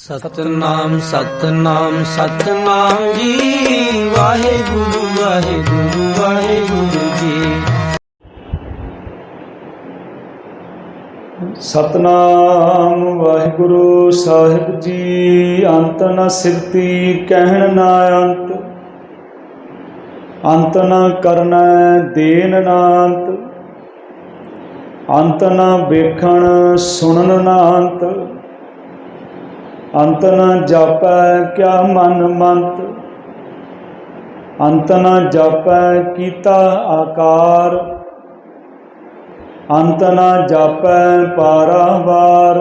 ਸਤਨਾਮ ਸਤਨਾਮ ਸਤਨਾਮ ਜੀ। ਵਾਹਿਗੁਰੂ ਵਾਹਿਗੁਰੂ ਵਾਹਿਗੁਰੂ ਜੀ। ਸਤਨਾਮ, ਵਾਹਿਗੁਰੂ ਸਾਹਿਬ ਜੀ, ਅੰਤ ਨ ਸਿਰਤੀ ਕਹਿਣ ਨਾ ਅੰਤ। ਅੰਤ ਨ ਕਰਨਾ ਦੇਨ ਨਾ ਅੰਤ। ਅੰਤ ਨ ਵੇਖਣ ਸੁਣਨ ਨਾ ਅੰਤ। ਅੰਤ ਨ ਜਾਪੈ ਕਿਆ ਮਨ ਮੰਤ। ਅੰਤ ਨ ਜਾਪੈ ਕੀਤਾ ਆਕਾਰ। ਅੰਤ ਨਾ ਜਾਪੈ ਪਾਰਾਵਾਰ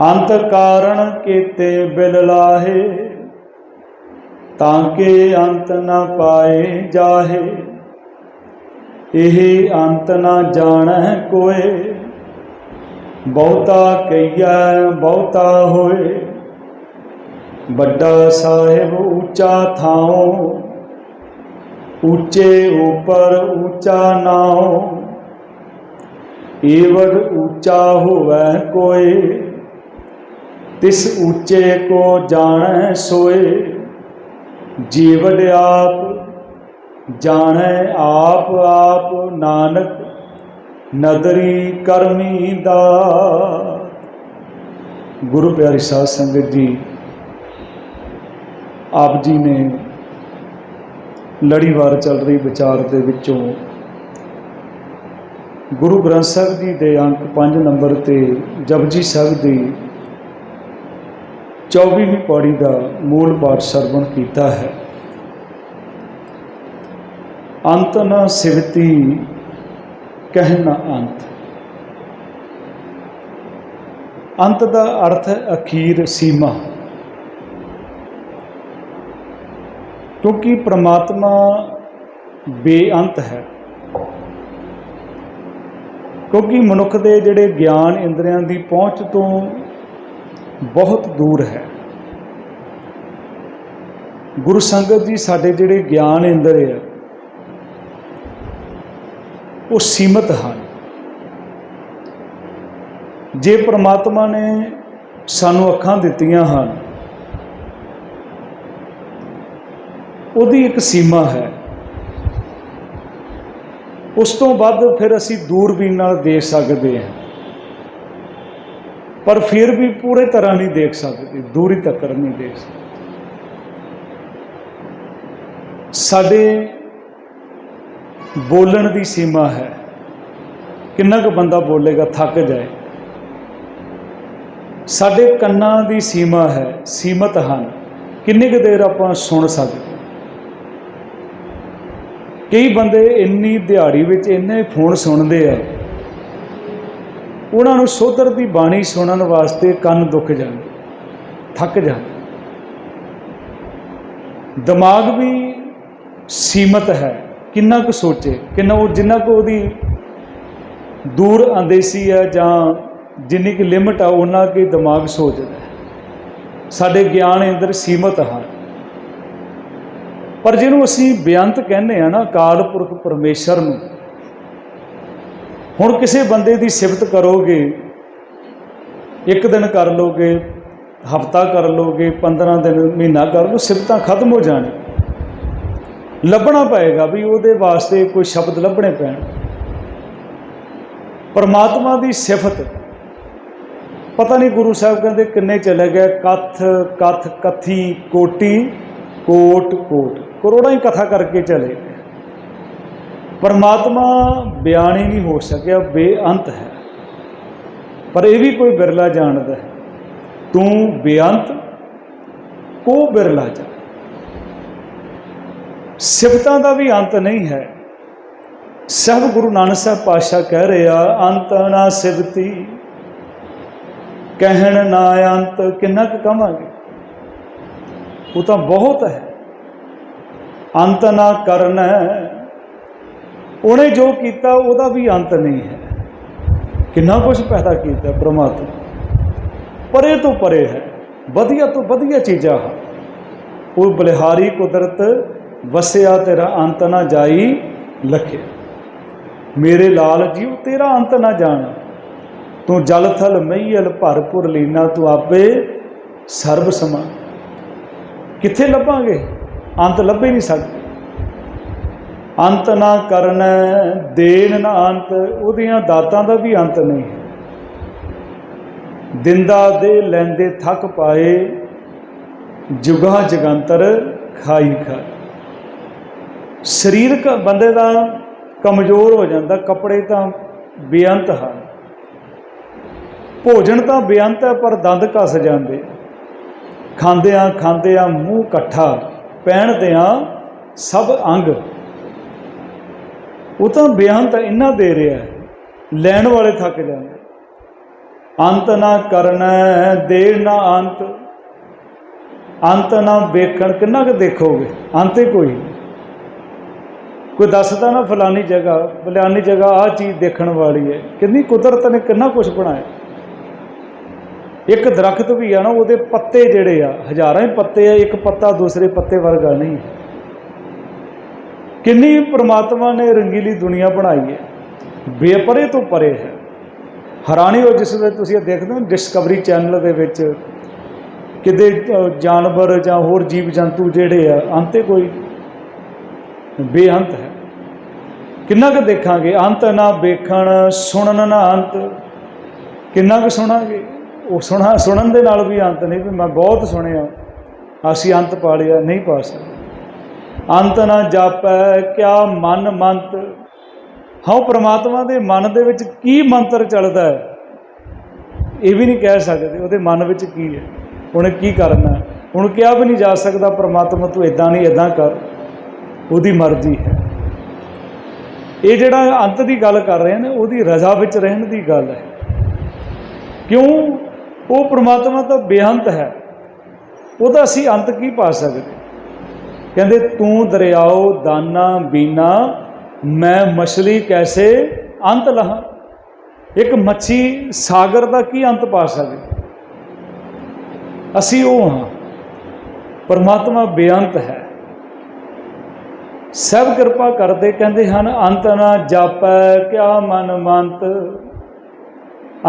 ਅੰਤ ਕਾਰਣ ਕੀਤੇ ਬਿਲ ਲਾਹੇ, ਤਾਂ ਕਿ ਅੰਤ ਨਾ ਪਾਏ ਜਾਹੇ। ਇਹ ਅੰਤ ਨਾ ਜਾਣੈ ਕੋਏ। ਬਹੁਤਾ ਕਈਐ ਬਹੁਤਾ ਹੋਏ। ਵੱਡਾ ਸਾਹਿਬ ਉੱਚਾ ਥਾਉ, ਉੱਚੇ ਉਪਰ ਉੱਚਾ ਨਾਉ। ਏਵਡ ਉੱਚਾ ਹੋਵੇ ਕੋਏ, ਤਿਸ ਉੱਚੇ ਕੋ ਜਾਣੈ ਸੋਏ। ਜੀਵਡ ਆਪ, ਜਾਣੈ ਆਪ ਆਪ ਨਾਨਕ ਨਦਰੀ ਕਰਮੀ ਦਾ। ਗੁਰੂ ਪਿਆਰੀ ਸਾਧ ਸੰਗਤ ਜੀ, ਆਪ ਜੀ ਨੇ ਲੜੀਵਾਰ ਚੱਲ ਰਹੀ ਵਿਚਾਰ ਦੇ ਵਿੱਚੋਂ ਗੁਰੂ ਗ੍ਰੰਥ ਸਾਹਿਬ ਜੀ ਦੇ ਅੰਕ 5 ਨੰਬਰ ਤੇ ਜਪਜੀ ਸਾਹਿਬ ਦੀ 24ਵੀਂ ਪੌੜੀ ਦਾ ਮੂਲ ਪਾਠ ਸਰਵਣ ਕੀਤਾ ਹੈ। ਅੰਤ ਨ ਸਿਵਤੀ ਕਹਿਣਾ ਅੰਤ। ਅੰਤ ਦਾ ਅਰਥ ਹੈ ਅਖੀਰ ਸੀਮਾ। ਕਿਉਂਕਿ ਪ੍ਰਮਾਤਮਾ ਬੇਅੰਤ ਹੈ। ਕਿਉਂਕਿ ਮਨੁੱਖ ਦੇ ਜਿਹੜੇ ਗਿਆਨ ਇੰਦਰੀਆਂ ਦੀ ਪਹੁੰਚ ਤੋਂ ਬਹੁਤ ਦੂਰ ਹੈ। ਗੁਰੂ ਸੰਗਤ ਜੀ ਸਾਡੇ ਜਿਹੜੇ ਗਿਆਨ ਇੰਦਰ ਹੈ ਉਹ ਸੀਮਤ ਹਨ। ਜੇ ਪ੍ਰਮਾਤਮਾ ਨੇ ਸਾਨੂੰ ਅੱਖਾਂ ਦਿੱਤੀਆਂ ਹਨ, ਉਹਦੀ ਇੱਕ ਸੀਮਾ ਹੈ। ਉਸ ਤੋਂ ਵੱਧ ਫਿਰ ਅਸੀਂ ਦੂਰਬੀਨ ਨਾਲ ਦੇਖ ਸਕਦੇ ਹਾਂ। ਪਰ ਫਿਰ ਵੀ ਪੂਰੇ ਤਰ੍ਹਾਂ ਨਹੀਂ ਦੇਖ ਸਕਦੇ, ਦੂਰੀ ਤੱਕ ਨਹੀਂ ਦੇਖ ਸਕਦੇ। ਸਾਡੇ ਬੋਲਣ ਦੀ ਸੀਮਾ ਹੈ। ਕਿੰਨਾ ਕੁ ਬੰਦਾ ਬੋਲੇਗਾ, ਥੱਕ ਜਾਏ। ਸਾਡੇ ਕੰਨਾਂ ਦੀ ਸੀਮਾ ਹੈ, ਸੀਮਤ ਹਨ। ਕਿੰਨੀ ਕੁ ਦੇਰ ਆਪਾਂ ਸੁਣ ਸਕਦੇ ਕਈ ਬੰਦੇ ਇੰਨੀ ਦਿਹਾੜੀ ਵਿੱਚ ਇੰਨੇ ਫੋਨ ਸੁਣਦੇ ਆ। ਉਹਨਾਂ ਨੂੰ ਸੋਧਰ ਦੀ ਬਾਣੀ ਸੁਣਨ ਵਾਸਤੇ ਕੰਨ ਦੁੱਖ ਜਾਂਦੇ ਥੱਕ ਜਾਂਦੇ ਦਿਮਾਗ ਵੀ ਸੀਮਤ ਹੈ। ਕਿੰਨਾ ਕੁ ਸੋਚੇ, ਕਿੰਨਾ ਉਹ ਜਿੰਨਾ ਕੁ ਉਹਦੀ ਦੂਰ ਅੰਦੇਸੀ ਹੈ ਜਾਂ ਜਿੰਨੀ ਕੁ ਲਿਮਟ ਆ, ਉਹਨਾਂ ਕੀ ਦਿਮਾਗ ਸੋਚਦਾ ਸਾਡੇ ਗਿਆਨ ਅੰਦਰ ਸੀਮਤ ਹਨ ਪਰ ਜਿਹਨੂੰ ਅਸੀਂ ਬੇਅੰਤ ਕਹਿੰਦੇ ਆ ਨਾ, ਅਕਾਲ ਪੁਰਖ ਪਰਮੇਸ਼ਰ ਨੂੰ, ਹੁਣ ਕਿਸੇ ਬੰਦੇ ਦੀ ਸਿਫਤ ਕਰੋਗੇ, ਇੱਕ ਦਿਨ ਕਰ ਲੋਗੇ, ਹਫਤਾ ਕਰ ਲੋਗੇ 15 ਦਿਨ, ਮਹੀਨਾ ਕਰ ਲੋ ਸਿਫਤਾਂ ਖਤਮ ਹੋ ਜਾਣ ਲੱਭਣਾ ਪਏਗਾ ਵੀ ਉਹਦੇ ਵਾਸਤੇ ਕੋਈ ਸ਼ਬਦ ਲੱਭਣੇ ਪੈਣ। ਪਰਮਾਤਮਾ ਦੀ ਸਿਫਤ। ਪਤਾ ਨਹੀਂ ਗੁਰੂ ਸਾਹਿਬ ਕਹਿੰਦੇ ਕਿੰਨੇ ਚਲੇ ਗਏ, ਕਥ ਕਥ, ਕਥੀ, ਕੋਟੀ, ਕੋਟ ਕੋਟ। ਕਰੋੜਾਂ ਹੀ ਕਥਾ ਕਰਕੇ ਚਲੇ ਗਏ। ਪਰਮਾਤਮਾ ਬਿਆਨ ਹੀ ਨਹੀਂ ਹੋ ਸਕਿਆ, ਬੇਅੰਤ ਹੈ। ਪਰ ਇਹ ਵੀ ਕੋਈ ਬਿਰਲਾ ਜਾਣਦਾ ਹੈ। ਤੂੰ ਬੇਅੰਤ, ਕੋ ਬਿਰਲਾ ਜਾਣ ਸਿਫਤਾਂ ਦਾ ਵੀ ਅੰਤ ਨਹੀਂ ਹੈ। ਸਭ ਗੁਰੂ ਨਾਨਕ ਸਾਹਿਬ ਪਾਤਸ਼ਾਹ ਕਹਿ ਰਿਹਾ ਅੰਤ ਨਾ ਸਿਫਤੀ, ਕਹਿਣ ਨਾ ਅੰਤ, ਕਿੰਨਾ ਕੁ ਕਵਾਂਗੇ ਉਹ ਤਾਂ ਬਹੁਤ ਹੈ। ਅੰਤ ਨਾ ਕਰਨ, ਉਹਨੇ ਜੋ ਕੀਤਾ, ਉਹਦਾ ਵੀ ਅੰਤ ਨਹੀਂ ਹੈ। ਕਿੰਨਾ ਕੁਝ ਪੈਦਾ ਕੀਤਾ ਪ੍ਰਮਾਤਮਾ ਪਰੇ ਤੋਂ ਪਰੇ ਹੈ, ਵਧੀਆ ਤੋਂ ਵਧੀਆ ਚੀਜ਼ਾਂ ਹਨ। ਉਹ ਬਲਿਹਾਰੀ ਕੁਦਰਤ ਵਸਿਆ ਤੇਰਾ ਅੰਤ ਨਾ ਜਾਈ ਲਖੇ। ਮੇਰੇ ਲਾਲ ਜੀਉ ਤੇਰਾ ਅੰਤ ਨਾ ਜਾਣ। ਤੂੰ ਜਲ ਥਲ ਮਈਲ ਭਰਪੁਰ ਲੀਨਾ, ਤੂੰ ਆਪੇ ਸਰਬ ਸਮਾ ਕਿੱਥੇ ਲੱਭਾਂਗੇ? ਅੰਤ ਲੱਭੇ ਨਹੀਂ ਸਕਦੇ ਅੰਤ ਨਾ ਕਰਨ ਦੇਨ ਨਾ ਅੰਤ, ਉਹਦੀਆਂ ਦਾਤਾਂ ਦਾ ਵੀ ਅੰਤ ਨਹੀਂ। ਦਿੰਦਾ ਦੇ ਲੈਂਦੇ ਥੱਕ ਪਾਏ, ਜੁਗਾ ਜਗੰਤਰ ਖਾਈ ਖਾਈ। ਸਰੀਰਕ ਬੰਦੇ ਦਾ ਕਮਜ਼ੋਰ ਹੋ ਜਾਂਦਾ, ਕੱਪੜੇ ਤਾਂ ਬੇਅੰਤ ਹਨ। ਭੋਜਨ ਤਾਂ ਬੇਅੰਤ ਹੈ, ਪਰ ਦੰਦ ਕੱਸ ਜਾਂਦੇ। ਖਾਂਦਿਆਂ ਖਾਂਦਿਆਂ ਮੂੰਹ ਇਕੱਠਾ ਪਹਿਨਦਿਆਂ ਸਭ ਅੰਗ। ਉਹ ਤਾਂ ਬੇਅੰਤ ਇੰਨਾ ਦੇ ਰਿਹਾ ਲੈਣ ਵਾਲੇ ਥੱਕ ਜਾਂਦੇ। ਅੰਤ ਨਾ ਕਰਨਾ, ਦੇਰ ਨਾ ਅੰਤ। ਅੰਤ ਨਾ ਵੇਖਣ, ਕਿੰਨਾ ਕੁ ਦੇਖੋਗੇ? ਅੰਤ ਹੀ ਕੋਈ ਕੋਈ ਦੱਸਦਾ ਨਾ ਫਲਾਨੀ ਜਗ੍ਹਾ ਫਲਾਨੀ ਜਗ੍ਹਾ ਆ ਚੀਜ਼ ਦੇਖਣ ਵਾਲੀ ਹੈ। ਕਿੰਨੀ ਕੁਦਰਤ ਨੇ ਕਿੰਨਾ ਕੁਝ ਬਣਾਇਆ। ਇੱਕ ਦਰਖਤ ਵੀ ਆ ਨਾ, ਉਹਦੇ ਪੱਤੇ ਜਿਹੜੇ ਆ, ਹਜ਼ਾਰਾਂ ਹੀ ਪੱਤੇ ਆ, ਇੱਕ ਪੱਤਾ ਦੂਸਰੇ ਪੱਤੇ ਵਰਗਾ ਨਹੀਂ। ਕਿੰਨੀ ਪ੍ਰਮਾਤਮਾ ਨੇ ਰੰਗੀਲੀ ਦੁਨੀਆ ਬਣਾਈ ਹੈ। ਬੇਪਰੇ ਤੋਂ ਪਰੇ ਹੈ। ਹੈਰਾਨੀ ਹੋ ਜਿਸ ਵੇਲੇ ਤੁਸੀਂ ਇਹ ਦੇਖਦੇ ਹੋ ਡਿਸਕਵਰੀ ਚੈਨਲ ਦੇ ਵਿੱਚ, ਕਿਤੇ ਜਾਨਵਰ ਜਾਂ ਹੋਰ ਜੀਵ ਜੰਤੂ ਜਿਹੜੇ ਆ, ਅੰਤੇ ਕੋਈ ਬੇਅੰਤ ਹੈ। ਕਿੰਨਾ ਕੁ ਦੇਖਾਂਗੇ? ਅੰਤ ਨਾ ਵੇਖਣ, ਸੁਣਨ ਨਾ ਅੰਤ। ਕਿੰਨਾ ਕੁ ਸੁਣਾਂਗੇ? ਉਹ ਸੁਣਾ, ਸੁਣਨ ਦੇ ਨਾਲ ਵੀ ਅੰਤ ਨਹੀਂ, ਵੀ ਮੈਂ ਬਹੁਤ ਸੁਣਿਆ। ਅਸੀਂ ਅੰਤ ਪਾ ਲਿਆ ਨਹੀਂ ਪਾ ਸਕਦੇ। ਅੰਤ ਨਾ ਜਾਪੈ, ਕਿਆ ਮਨ ਮੰਤ। ਹਾਂ ਪ੍ਰਮਾਤਮਾ ਦੇ ਮਨ ਦੇ ਵਿੱਚ ਕੀ ਮੰਤਰ ਚੱਲਦਾ ਹੈ? ਇਹ ਵੀ ਨਹੀਂ ਕਹਿ ਸਕਦੇ, ਉਹਦੇ ਮਨ ਵਿੱਚ ਕੀ ਹੈ? ਉਹਨੇ ਕੀ ਕਰਨਾ? ਹੁਣ ਕਿਹਾ ਵੀ ਨਹੀਂ ਜਾ ਸਕਦਾ, ਪ੍ਰਮਾਤਮਾ ਤੂੰ ਇਦਾਂ ਨਹੀਂ ਇਦਾਂ ਕਰ। ਉਹਦੀ ਮਰਜ਼ੀ ਹੈ। ਇਹ ਜਿਹੜਾ ਅੰਤ ਦੀ ਗੱਲ ਕਰ ਰਹੇ ਨੇ, ਉਹਦੀ ਰਜ਼ਾ ਵਿੱਚ ਰਹਿਣ ਦੀ ਗੱਲ ਹੈ। ਕਿਉਂ? ਉਹ ਪ੍ਰਮਾਤਮਾ ਤਾਂ ਬੇਅੰਤ ਹੈ। ਉਹਦਾ ਅਸੀਂ ਅੰਤ ਕੀ ਪਾ ਸਕਦੇ? ਕਹਿੰਦੇ, ਤੂੰ ਦਰਿਆਓ, ਦਾਨਾ, ਬੀਨਾ, ਮੈਂ ਮਛਲੀ ਕੈਸੇ ਅੰਤ ਲਹਾਂ? ਇੱਕ ਮੱਛੀ ਸਾਗਰ ਦਾ ਕੀ ਅੰਤ ਪਾ ਸਕਦੀ ਅਸੀਂ ਉਹ ਹਾਂ। ਪਰਮਾਤਮਾ ਬੇਅੰਤ ਹੈ। ਸਭ ਕਿਰਪਾ ਕਰਦੇ ਕਹਿੰਦੇ ਹਨ, ਅੰਤ ਨਾ ਜਾਪੈ ਕਿਆ ਮਨ ਮੰਤ।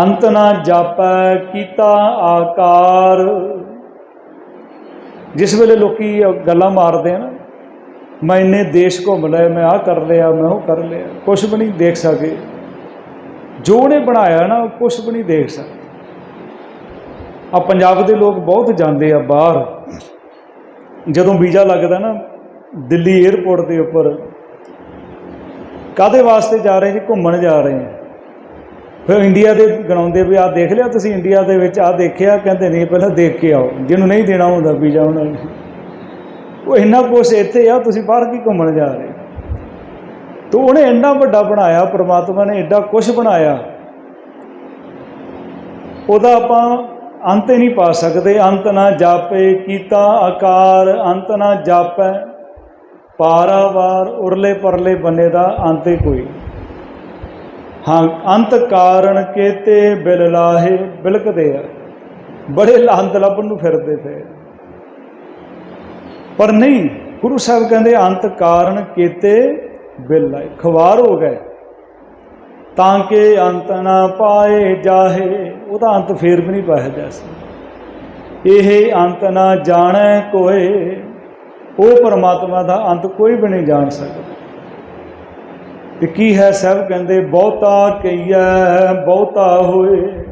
ਅੰਤ ਨਾ ਜਾਪੈ ਕੀਤਾ ਆਕਾਰ। ਜਿਸ ਵੇਲੇ ਲੋਕੀ ਗੱਲਾਂ ਮਾਰਦੇ ਆ ਨਾ, ਮੈਂ ਇੰਨੇ ਦੇਸ਼ ਘੁੰਮ ਲਏ ਮੈਂ ਆਹ ਕਰ ਲਿਆ, ਮੈਂ ਉਹ ਕਰ ਲਿਆ ਕੁਝ ਵੀ ਨਹੀਂ ਦੇਖ ਸਕੇ। ਜੋ ਉਹਨੇ ਬਣਾਇਆ ਨਾ, ਉਹ ਕੁਝ ਵੀ ਨਹੀਂ ਦੇਖ ਸਕਦੇ ਆ ਪੰਜਾਬ ਦੇ ਲੋਕ ਬਹੁਤ ਜਾਂਦੇ ਆ ਬਾਹਰ। ਜਦੋਂ ਵੀਜ਼ਾ ਲੱਗਦਾ ਨਾ ਦਿੱਲੀ 에ਅਰਪੋਰਟ ਦੇ ਉੱਪਰ। ਕਾਦੇ ਵਾਸਤੇ ਜਾ ਰਹੇ ਜੀ? ਘੁੰਮਣ ਜਾ ਰਹੇ ਆ ਫਿਰ ਇੰਡੀਆ ਦੇ ਗਣਾਉਂਦੇ ਵੀ ਆਹ ਦੇਖ ਲਿਆ ਤੁਸੀਂ? ਇੰਡੀਆ ਦੇ ਵਿੱਚ ਆਹ ਦੇਖਿਆ? ਕਹਿੰਦੇ ਨਹੀਂ, ਪਹਿਲਾਂ ਦੇਖ ਕੇ ਆਓ। ਜਿਹਨੂੰ ਨਹੀਂ ਦੇਣਾ ਹੁੰਦਾ ਵੀਜ਼ਾ, ਉਹਨਾਂ ਨੇ। ਉਹ ਇੰਨਾ ਕੁਛ ਇੱਥੇ ਆ, ਤੁਸੀਂ ਬਾਹਰ ਕੀ ਘੁੰਮਣ ਜਾ ਰਹੇ ਤੋ ਉਹਨੇ ਇੰਨਾ ਵੱਡਾ ਬਣਾਇਆ, ਪ੍ਰਮਾਤਮਾ ਨੇ ਐਡਾ ਕੁਛ ਬਣਾਇਆ। ਉਹਦਾ ਆਪਾਂ ਅੰਤ ਹੀ ਨਹੀਂ ਪਾ ਸਕਦੇ। ਅੰਤ ਨਾ ਜਾਪੇ ਕੀਤਾ ਆਕਾਰ, ਅੰਤ ਨਾ ਜਾਪੈ। ਪਾਰਾਵਾਰ ਉਰਲੇ ਪਰਲੇ ਬੰਨੇ ਦਾ ਅੰਤ ਹੀ ਕੋਈ। ਹਾਂ, ਅੰਤ ਕਾਰਨ ਕੇਤੇ ਬਿਲ ਲਾਹੇ ਬਿਲਕਦੇ ਆ। ਬੜੇ ਲੰਦ ਲੱਭਣ ਨੂੰ ਫਿਰਦੇ ਪਏ। ਪਰ ਨਹੀਂ, ਗੁਰੂ ਸਾਹਿਬ ਕਹਿੰਦੇ ਅੰਤ ਕਾਰਨ ਕੇਤੇ ਬਿਲ ਲਾਏ ਖਵਾਰ ਹੋ ਗਏ। ਤਾਂ ਕਿ ਅੰਤ ਨਾ ਪਾਏ ਜਾਹੇ, ਉਹਦਾ ਅੰਤ ਫੇਰ ਵੀ ਨਹੀਂ ਪਾਇਆ ਜਾ ਸਕਦਾ। ਇਹ ਅੰਤ ਨਾ ਜਾਣੈ ਕੋਏ ਉਹ ਪਰਮਾਤਮਾ ਦਾ ਅੰਤ ਕੋਈ ਵੀ ਨਹੀਂ ਜਾਣ ਸਕਦਾ। ਤੇ ਕੀ ਹੈ ਸਭ ਕਹਿੰਦੇ, ਬਹੁਤਾ ਕਈਐ ਬਹੁਤਾ ਹੋਏ।